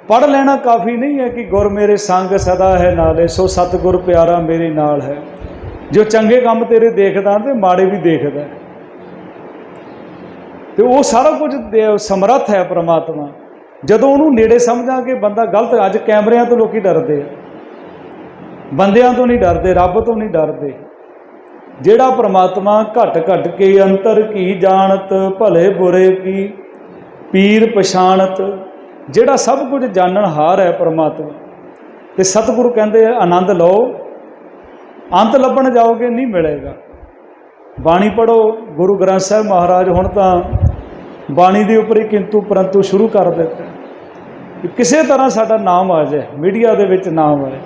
ਪੜ ਲੈਣਾ ਕਾਫੀ ਨਹੀਂ ਹੈ ਕਿ ਗੁਰ ਮੇਰੇ ਸੰਗ ਸਦਾ ਹੈ ਨਾਲੇ, ਸੋ ਸਤਿਗੁਰ ਪਿਆਰਾ ਮੇਰੇ ਨਾਲ ਹੈ। ਜੋ ਚੰਗੇ ਕੰਮ ਤੇਰੇ ਦੇਖਦਾ ਤੇ ਮਾੜੇ ਵੀ ਦੇਖਦਾ। ਤੇ ਉਹ ਸਾਰਾ ਕੁਝ ਦੇ- ਸਮਰੱਥ ਹੈ ਪ੍ਰਮਾਤਮਾ। ਜਦੋਂ ਉਹਨੂੰ ਨੇੜੇ ਸਮਝਾਂਗੇ ਬੰਦਾ ਗਲਤ, ਅੱਜ ਕੈਮਰਿਆਂ ਤੋਂ ਲੋਕੀ ਡਰਦੇ ਆ। ਬੰਦਿਆਂ ਤੋਂ ਨਹੀਂ ਡਰਦੇ, ਰੱਬ ਤੋਂ ਨਹੀਂ ਡਰਦੇ। ਜਿਹੜਾ ਪ੍ਰਮਾਤਮਾ ਘਟ ਘਟ ਕੇ ਅੰਤਰ ਕੀ ਜਾਣਤ, ਭਲੇ ਬੁਰੇ ਕੀ, ਪੀਰ ਪਛਾਣਤ, ਜਿਹੜਾ ਸਭ ਕੁਝ ਜਾਣਨ ਹਾਰ ਹੈ ਪਰਮਾਤਮਾ। ਤੇ ਸਤਿਗੁਰੂ ਕਹਿੰਦੇ ਆਨੰਦ ਲਓ, ਅੰਤ ਲੱਭਣ ਜਾਓਗੇ ਨਹੀਂ ਮਿਲੇਗਾ। ਬਾਣੀ ਪੜੋ ਗੁਰੂ ਗ੍ਰੰਥ ਸਾਹਿਬ ਮਹਾਰਾਜ ਹੁਣ ਤਾਂ ਬਾਣੀ ਦੇ ਉੱਪਰ ਹੀ ਕਿੰਤੂ ਪਰੰਤੂ ਸ਼ੁਰੂ ਕਰ ਦਿੱਤਾ। ਕਿ ਕਿਸੇ ਤਰ੍ਹਾਂ ਸਾਡਾ ਨਾਮ ਆ ਜਾਏ, ਮੀਡੀਆ ਦੇ ਵਿੱਚ ਨਾਮ ਆਏ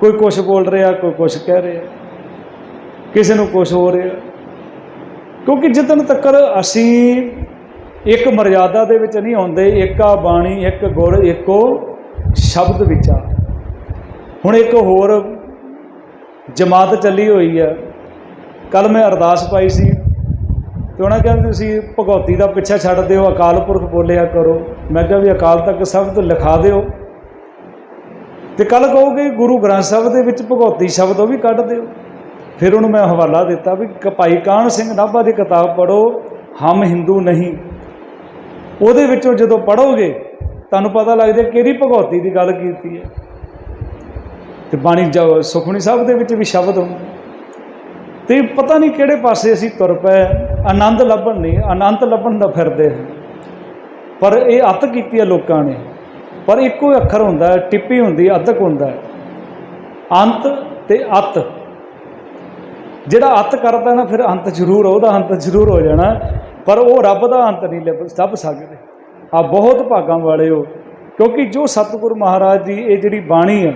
ਕੋਈ ਕੁਝ ਬੋਲ ਰਿਹਾ, ਕੋਈ ਕੁਝ ਕਹਿ ਰਿਹਾ। ਕਿਸੇ ਨੂੰ ਕੁਝ ਹੋ ਰਿਹਾ। ਕਿਉਂਕਿ ਜਿੱਦਨ ਤੱਕ ਅਸੀਂ ਇੱਕ ਮਰਿਆਦਾ ਦੇ ਵਿੱਚ ਨਹੀਂ ਆਉਂਦੇ ਏਕਾ ਬਾਣੀ, ਇੱਕ ਗੁਰ, ਇੱਕੋ ਸ਼ਬਦ ਵਿਚਾਰ ਹੁਣ ਇੱਕ ਹੋਰ ਜਮਾਤ ਚੱਲੀ ਹੋਈ ਆ। ਕੱਲ ਮੈਂ ਅਰਦਾਸ ਪਾਈ ਸੀ। ਤੇ ਉਹਨਾਂ ਕਹਿੰਦੇ ਤੁਸੀਂ ਭਗੌਤੀ ਦਾ ਪਿੱਛਾ ਛੱਡ ਦਿਓ, ਅਕਾਲ ਪੁਰਖ ਬੋਲਿਆ ਕਰੋ। ਮੈਂ ਕਿਹਾ ਵੀ ਅਕਾਲ ਤੱਕ ਸ਼ਬਦ ਲਿਖਾ ਦਿਓ। ਤੇ ਕੱਲ ਕਹੋਗੇ ਗੁਰੂ ਗ੍ਰੰਥ ਸਾਹਿਬ ਦੇ ਵਿੱਚ ਭਗੌਤੀ ਸ਼ਬਦ ਉਹ ਵੀ ਕੱਢ ਦਿਓ। ਫਿਰ ਉਹਨੂੰ ਮੈਂ ਹਵਾਲਾ ਦਿੱਤਾ ਵੀ ਕ- ਭਾਈ ਕਾਹਨ ਸਿੰਘ ਨਾਭਾ ਦੀ ਕਿਤਾਬ ਪੜੋ ਹਮ ਹਿੰਦੂ ਨਹੀਂ। ਉਹਦੇ ਵਿੱਚੋਂ ਜਦੋਂ ਪੜੋਗੇ ਤੁਹਾਨੂੰ ਪਤਾ ਲੱਗ ਜਾਏ ਕਿਹੜੀ ਭਗੌਤੀ ਦੀ ਗੱਲ ਕੀਤੀ ਹੈ। ਤੇ ਬਾਣੀ ਜ- ਸੁਖਮਨੀ ਸਾਹਿਬ ਦੇ ਵਿੱਚ ਵੀ ਸ਼ਬਦ ਹੁੰਦੇ। ਤੇ ਪਤਾ ਨਹੀਂ ਕਿਹੜੇ ਪਾਸੇ ਅਸੀਂ ਤੁਰ ਪਏ, ਆਨੰਦ ਲੱਭਣ ਨਹੀਂ, ਆਨੰਦ ਲੱਭਣ ਦਾ ਫਿਰਦੇ ਪਰ ਇਹ ਅੱਤ ਕੀਤੀ ਹੈ ਲੋਕਾਂ ਨੇ। ਪਰ ਇੱਕੋ ਹੀ ਅੱਖਰ ਹੁੰਦਾ ਹੈ, ਟਿੱਪੀ ਹੁੰਦੀ ਹੈ ਅੱਧਕ ਹੁੰਦਾ ਹੈ। ਅੰਤ ਤੇ ਅਤ। ਜਿਹੜਾ ਅਤ ਕਰਦਾ ਨਾ, ਫਿਰ ਅੰਤ ਜ਼ਰੂਰ ਉਹਦਾ ਅੰਤ ਜ਼ਰੂਰ ਹੋ ਜਾਣਾ। ਪਰ ਉਹ ਰੱਬ ਦਾ ਅੰਤ ਨਹੀਂ ਲੱਭ ਲੱਭ ਸਕਦੇ। ਆ ਬਹੁਤ ਭਾਗਾਂ ਵਾਲੇ ਹੋ। ਕਿਉਂਕਿ ਜੋ ਸਤਿਗੁਰੂ ਮਹਾਰਾਜ ਦੀ ਇਹ ਜਿਹੜੀ ਬਾਣੀ ਹੈ,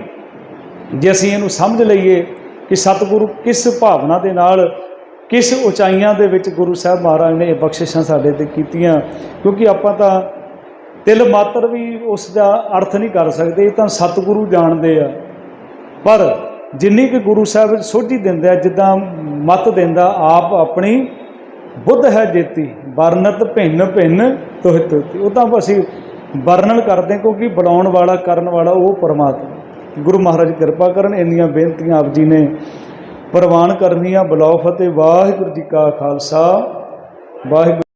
ਜੇ ਅਸੀਂ ਇਹਨੂੰ ਸਮਝ ਲਈਏ ਕਿ ਸਤਿਗੁਰੂ ਕਿਸ ਭਾਵਨਾ ਦੇ ਨਾਲ, ਕਿਸ ਉਚਾਈਆਂ ਦੇ ਵਿੱਚ ਗੁਰੂ ਸਾਹਿਬ ਮਹਾਰਾਜ ਨੇ ਇਹ ਬਖਸ਼ਿਸ਼ਾਂ ਸਾਡੇ ਤੇ ਕੀਤੀਆਂ, ਕਿਉਂਕਿ ਆਪਾਂ ਤਾਂ ਤਿਲ ਮਾਤਰ ਵੀ ਉਸ ਦਾ ਅਰਥ ਨਹੀਂ ਕਰ ਸਕਦੇ, ਇਹ ਤਾਂ ਸਤਿਗੁਰੂ ਜਾਣਦੇ ਆ। ਪਰ ਜਿੰਨੀ ਕਿ ਗੁਰੂ ਸਾਹਿਬ ਸੋਝੀ ਦਿੰਦੇ ਆ, ਜਿੱਦਾਂ ਮਤ ਦਿੰਦਾ, ਆਪ ਆਪਣੀ ਬੁੱਧ ਹੈ ਜੇਤੀ, ਵਰਨਤ ਭਿੰਨ ਭਿੰਨ ਤੁਹ ਤੁਤੀ ਉਹ ਤਾਂ ਅਸੀਂ ਵਰਣਨ ਕਰਦੇ ਹਾਂ, ਕਿਉਂਕਿ ਬੁਲਾਉਣ ਵਾਲਾ, ਕਰਨ ਵਾਲਾ ਉਹ ਪਰਮਾਤਮਾ। ਗੁਰੂ ਮਹਾਰਾਜ ਕਿਰਪਾ ਕਰਨ, ਇੰਨੀਆਂ ਬੇਨਤੀਆਂ ਆਪ ਜੀ ਨੇ ਪ੍ਰਵਾਨ ਕਰਨੀਆਂ। ਬੁਲਾਓ ਫਤਿਹ। ਵਾਹਿਗੁਰੂ ਜੀ ਕਾ ਖਾਲਸਾ। ਵਾਹਿਗੁਰੂ